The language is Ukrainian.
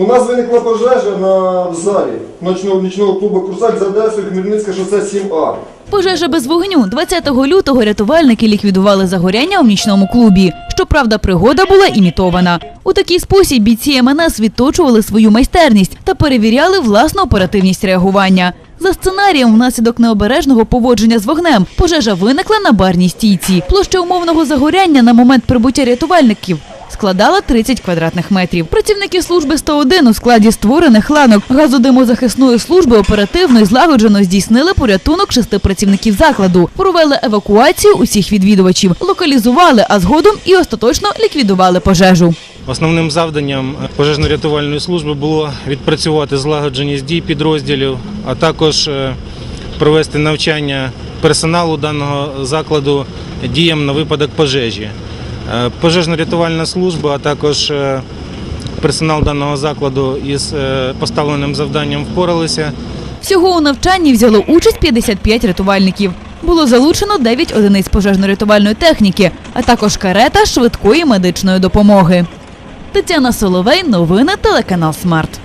У нас виникла пожежа на в залі ночного нічного клубу Курсак за адресою Хмельницьке шосе 7А. Пожежа без вогню. 20 лютого рятувальники ліквідували загоряння у нічному клубі. Щоправда, пригода була імітована. У такий спосіб бійці МНС відточували свою майстерність та перевіряли власну оперативність реагування. За сценарієм, внаслідок необережного поводження з вогнем, пожежа виникла на барній стійці. Площа умовного загоряння на момент прибуття рятувальників складала 30 квадратних метрів. Працівники служби 101 у складі створених ланок газодимозахисної служби оперативно і злагоджено здійснили порятунок шести працівників закладу, провели евакуацію усіх відвідувачів, локалізували, а згодом і остаточно ліквідували пожежу. Основним завданням пожежно-рятувальної служби було відпрацювати злагодженість дій підрозділів, а також е, провести навчання персоналу даного закладу діям на випадок пожежі. Е, Пожежно-рятувальна служба, а також е, персонал даного закладу із е, поставленим завданням впоралися. Всього у навчанні взяло участь 55 рятувальників. Було залучено 9 одиниць пожежно-рятувальної техніки, а також карета швидкої медичної допомоги. Тетяна Соловей, новини телеканал Смарт.